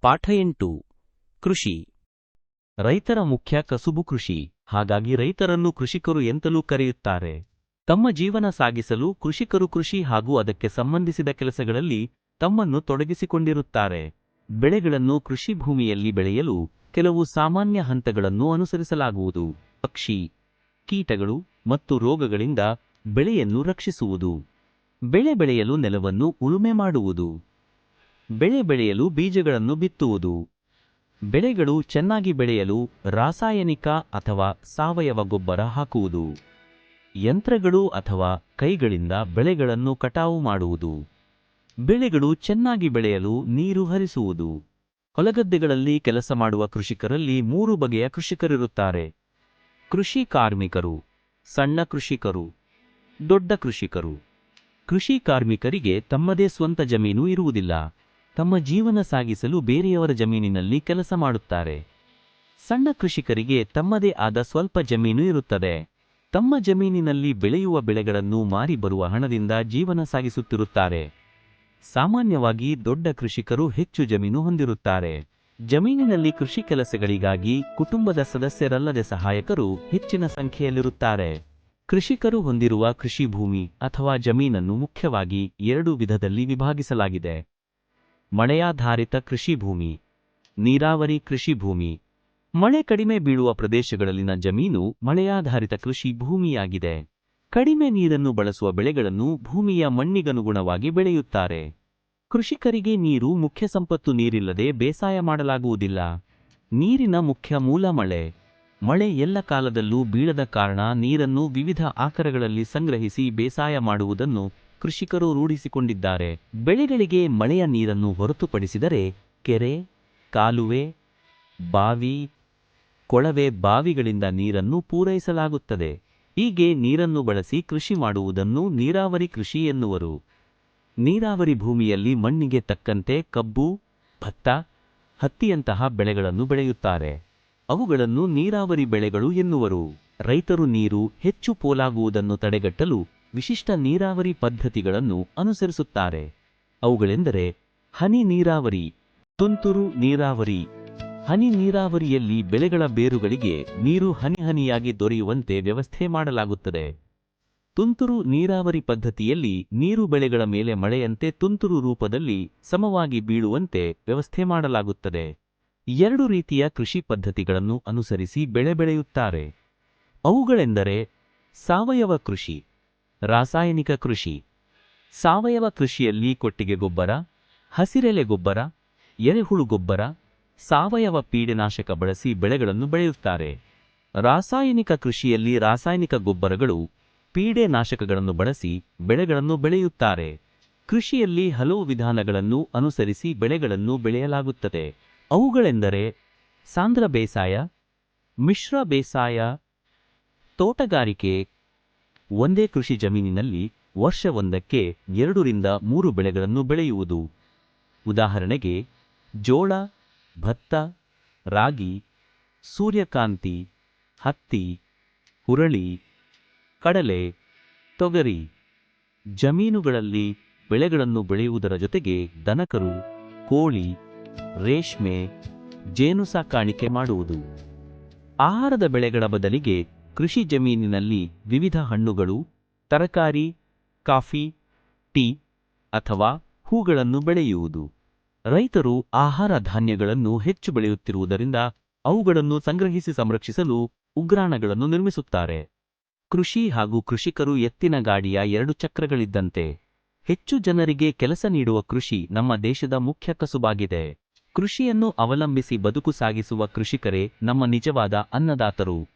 ಪಾಠ ಎಂಟು, ಕೃಷಿ. ರೈತರ ಮುಖ್ಯ ಕಸುಬು ಕೃಷಿ. ಹಾಗಾಗಿ ರೈತರನ್ನು ಕೃಷಿಕರು ಎಂತಲೂ ಕರೆಯುತ್ತಾರೆ. ತಮ್ಮ ಜೀವನ ಸಾಗಿಸಲು ಕೃಷಿಕರು ಕೃಷಿ ಹಾಗೂ ಅದಕ್ಕೆ ಸಂಬಂಧಿಸಿದ ಕೆಲಸಗಳಲ್ಲಿ ತಮ್ಮನ್ನು ತೊಡಗಿಸಿಕೊಂಡಿರುತ್ತಾರೆ. ಬೆಳೆಗಳನ್ನು ಕೃಷಿ ಭೂಮಿಯಲ್ಲಿ ಬೆಳೆಯಲು ಕೆಲವು ಸಾಮಾನ್ಯ ಹಂತಗಳನ್ನು ಅನುಸರಿಸಲಾಗುವುದು. ಪಕ್ಷಿ, ಕೀಟಗಳು ಮತ್ತು ರೋಗಗಳಿಂದ ಬೆಳೆಯನ್ನು ರಕ್ಷಿಸುವುದು. ಬೆಳೆ ಬೆಳೆಯಲು ನೆಲವನ್ನು ಉಳುಮೆ ಮಾಡುವುದು. ಬೆಳೆ ಬೆಳೆಯಲು ಬೀಜಗಳನ್ನು ಬಿತ್ತುವುದು. ಬೆಳೆಗಳು ಚೆನ್ನಾಗಿ ಬೆಳೆಯಲು ರಾಸಾಯನಿಕ ಅಥವಾ ಸಾವಯವ ಗೊಬ್ಬರ ಹಾಕುವುದು. ಯಂತ್ರಗಳು ಅಥವಾ ಕೈಗಳಿಂದ ಬೆಳೆಗಳನ್ನು ಕಟಾವು ಮಾಡುವುದು. ಬೆಳೆಗಳು ಚೆನ್ನಾಗಿ ಬೆಳೆಯಲು ನೀರು ಹರಿಸುವುದು. ಹೊಲಗದ್ದೆಗಳಲ್ಲಿ ಕೆಲಸ ಮಾಡುವ ಕೃಷಿಕರಲ್ಲಿ ಮೂರು ಬಗೆಯ ಕೃಷಿಕರಿರುತ್ತಾರೆ. ಕೃಷಿ ಕಾರ್ಮಿಕರು, ಸಣ್ಣ ಕೃಷಿಕರು, ದೊಡ್ಡ ಕೃಷಿಕರು. ಕೃಷಿ ಕಾರ್ಮಿಕರಿಗೆ ತಮ್ಮದೇ ಸ್ವಂತ ಜಮೀನು ಇರುವುದಿಲ್ಲ. ತಮ್ಮ ಜೀವನ ಸಾಗಿಸಲು ಬೇರೆಯವರ ಜಮೀನಿನಲ್ಲಿ ಕೆಲಸ ಮಾಡುತ್ತಾರೆ. ಸಣ್ಣ ಕೃಷಿಕರಿಗೆ ತಮ್ಮದೇ ಆದ ಸ್ವಲ್ಪ ಜಮೀನು ಇರುತ್ತದೆ. ತಮ್ಮ ಜಮೀನಿನಲ್ಲಿ ಬೆಳೆಯುವ ಬೆಳೆಗಳನ್ನು ಮಾರಿ ಬರುವ ಹಣದಿಂದ ಜೀವನ ಸಾಗಿಸುತ್ತಿರುತ್ತಾರೆ. ಸಾಮಾನ್ಯವಾಗಿ ದೊಡ್ಡ ಕೃಷಿಕರು ಹೆಚ್ಚು ಜಮೀನು ಹೊಂದಿರುತ್ತಾರೆ. ಜಮೀನಿನಲ್ಲಿ ಕೃಷಿ ಕೆಲಸಗಳಿಗಾಗಿ ಕುಟುಂಬದ ಸದಸ್ಯರಲ್ಲದೆ ಸಹಾಯಕರು ಹೆಚ್ಚಿನ ಸಂಖ್ಯೆಯಲ್ಲಿರುತ್ತಾರೆ. ಕೃಷಿಕರು ಹೊಂದಿರುವ ಕೃಷಿ ಭೂಮಿ ಅಥವಾ ಜಮೀನನ್ನು ಮುಖ್ಯವಾಗಿ ಎರಡು ವಿಧದಲ್ಲಿ ವಿಭಾಗಿಸಲಾಗಿದೆ. ಮಳೆಯಾಧಾರಿತ ಕೃಷಿ ಭೂಮಿ, ನೀರಾವರಿ ಕೃಷಿ ಭೂಮಿ. ಮಳೆ ಕಡಿಮೆ ಬೀಳುವ ಪ್ರದೇಶಗಳಲ್ಲಿನ ಜಮೀನು ಮಳೆಯಾಧಾರಿತ ಕೃಷಿ ಭೂಮಿಯಾಗಿದೆ. ಕಡಿಮೆ ನೀರನ್ನು ಬಳಸುವ ಬೆಳೆಗಳನ್ನು ಭೂಮಿಯ ಮಣ್ಣಿಗನುಗುಣವಾಗಿ ಬೆಳೆಯುತ್ತಾರೆ. ಕೃಷಿಕರಿಗೆ ನೀರು ಮುಖ್ಯ ಸಂಪತ್ತು ನೀರಿಲ್ಲದೆ ಬೇಸಾಯ ಮಾಡಲಾಗುವುದಿಲ್ಲ. ನೀರಿನ ಮುಖ್ಯ ಮೂಲ ಮಳೆ. ಮಳೆ ಎಲ್ಲ ಕಾಲದಲ್ಲೂ ಬೀಳದ ಕಾರಣ ನೀರನ್ನು ವಿವಿಧ ಆಕರಗಳಲ್ಲಿ ಸಂಗ್ರಹಿಸಿ ಬೇಸಾಯ ಮಾಡುವುದನ್ನು ಕೃಷಿಕರು ರೂಢಿಸಿಕೊಂಡಿದ್ದಾರೆ. ಬೆಳೆಗಳಿಗೆ ಮಳೆಯ ನೀರನ್ನು ಹೊರತುಪಡಿಸಿದರೆ ಕೆರೆ, ಕಾಲುವೆ, ಬಾವಿ, ಕೊಳವೆ ಬಾವಿಗಳಿಂದ ನೀರನ್ನು ಪೂರೈಸಲಾಗುತ್ತದೆ. ಹೀಗೆ ನೀರನ್ನು ಬಳಸಿ ಕೃಷಿ ಮಾಡುವುದನ್ನು ನೀರಾವರಿ ಕೃಷಿ ಎನ್ನುವರು. ನೀರಾವರಿ ಭೂಮಿಯಲ್ಲಿ ಮಣ್ಣಿಗೆ ತಕ್ಕಂತೆ ಕಬ್ಬು, ಭತ್ತ, ಹತ್ತಿಯಂತಹ ಬೆಳೆಗಳನ್ನು ಬೆಳೆಯುತ್ತಾರೆ. ಅವುಗಳನ್ನು ನೀರಾವರಿ ಬೆಳೆಗಳು ಎನ್ನುವರು. ರೈತರು ನೀರು ಹೆಚ್ಚು ಪೋಲಾಗುವುದನ್ನು ತಡೆಗಟ್ಟಲು ವಿಶಿಷ್ಟ ನೀರಾವರಿ ಪದ್ಧತಿಗಳನ್ನು ಅನುಸರಿಸುತ್ತಾರೆ. ಅವುಗಳೆಂದರೆ ಹನಿ ನೀರಾವರಿ, ತುಂತುರು ನೀರಾವರಿ. ಹನಿ ನೀರಾವರಿಯಲ್ಲಿ ಬೆಳೆಗಳ ಬೇರುಗಳಿಗೆ ನೀರು ಹನಿ ಹನಿಯಾಗಿ ದೊರೆಯುವಂತೆ ವ್ಯವಸ್ಥೆ ಮಾಡಲಾಗುತ್ತದೆ. ತುಂತುರು ನೀರಾವರಿ ಪದ್ಧತಿಯಲ್ಲಿ ನೀರು ಬೆಳೆಗಳ ಮೇಲೆ ಮಳೆಯಂತೆ ತುಂತುರು ರೂಪದಲ್ಲಿ ಸಮವಾಗಿ ಬೀಳುವಂತೆ ವ್ಯವಸ್ಥೆ ಮಾಡಲಾಗುತ್ತದೆ. ಎರಡು ರೀತಿಯ ಕೃಷಿ ಪದ್ಧತಿಗಳನ್ನು ಅನುಸರಿಸಿ ಬೆಳೆ ಬೆಳೆಯುತ್ತಾರೆ. ಅವುಗಳೆಂದರೆ ಸಾವಯವ ಕೃಷಿ ರಾಸಾಯನಿಕ ಕೃಷಿ. ಸಾವಯವ ಕೃಷಿಯಲ್ಲಿ ಕೊಟ್ಟಿಗೆ ಗೊಬ್ಬರ, ಹಸಿರೆಲೆ ಗೊಬ್ಬರ, ಎರೆಹುಳು ಗೊಬ್ಬರ, ಸಾವಯವ ಪೀಡೆನಾಶಕ ಬಳಸಿ ಬೆಳೆಗಳನ್ನು ಬೆಳೆಯುತ್ತಾರೆ. ರಾಸಾಯನಿಕ ಕೃಷಿಯಲ್ಲಿ ರಾಸಾಯನಿಕ ಗೊಬ್ಬರಗಳು ಪೀಡೆನಾಶಕಗಳನ್ನು ಬಳಸಿ ಬೆಳೆಗಳನ್ನು ಬೆಳೆಯುತ್ತಾರೆ. ಕೃಷಿಯಲ್ಲಿ ಹಲವು ವಿಧಾನಗಳನ್ನು ಅನುಸರಿಸಿ ಬೆಳೆಗಳನ್ನು ಬೆಳೆಯಲಾಗುತ್ತದೆ. ಅವುಗಳೆಂದರೆ ಸಾಂದ್ರ ಬೇಸಾಯ, ಮಿಶ್ರ ಬೇಸಾಯ, ತೋಟಗಾರಿಕೆ ಒಂದೇ ಕೃಷಿ ಜಮೀನಿನಲ್ಲಿ ವರ್ಷವೊಂದಕ್ಕೆ ಎರಡರಿಂದ ಮೂರು ಬೆಳೆಗಳನ್ನು ಬೆಳೆಯುವುದು. ಉದಾಹರಣೆಗೆ, ಜೋಳ, ಭತ್ತ, ರಾಗಿ, ಸೂರ್ಯಕಾಂತಿ, ಹತ್ತಿ, ಹುರಳಿ, ಕಡಲೆ, ತೊಗರಿ. ಜಮೀನುಗಳಲ್ಲಿ ಬೆಳೆಗಳನ್ನು ಬೆಳೆಯುವುದರ ಜೊತೆಗೆ ದನಕರು, ಕೋಳಿ, ರೇಷ್ಮೆ ಜೇನು ಸಾಕಾಣಿಕೆ ಮಾಡುವುದು. ಆಹಾರದ ಬೆಳೆಗಳ ಬದಲಿಗೆ ಕೃಷಿ ಜಮೀನಿನಲ್ಲಿ ವಿವಿಧ ಹಣ್ಣುಗಳು, ತರಕಾರಿ, ಕಾಫಿ, ಟೀ ಅಥವಾ ಹೂಗಳನ್ನು ಬೆಳೆಯುವುದು. ರೈತರು ಆಹಾರ ಧಾನ್ಯಗಳನ್ನು ಹೆಚ್ಚು ಬೆಳೆಯುತ್ತಿರುವುದರಿಂದ ಅವುಗಳನ್ನು ಸಂಗ್ರಹಿಸಿ ಸಂರಕ್ಷಿಸಲು ಉಗ್ರಾಣಗಳನ್ನು ನಿರ್ಮಿಸುತ್ತಾರೆ. ಕೃಷಿ ಹಾಗೂ ಕೃಷಿಕರು ಎತ್ತಿನ ಗಾಡಿಯ ಎರಡು ಚಕ್ರಗಳಿದ್ದಂತೆ ಹೆಚ್ಚು ಜನರಿಗೆ ಕೆಲಸ ನೀಡುವ ಕೃಷಿ ನಮ್ಮ ದೇಶದ ಮುಖ್ಯ ಕಸುಬಾಗಿದೆ. ಕೃಷಿಯನ್ನು ಅವಲಂಬಿಸಿ ಬದುಕು ಸಾಗಿಸುವ ಕೃಷಿಕರೇ ನಮ್ಮ ನಿಜವಾದ ಅನ್ನದಾತರು.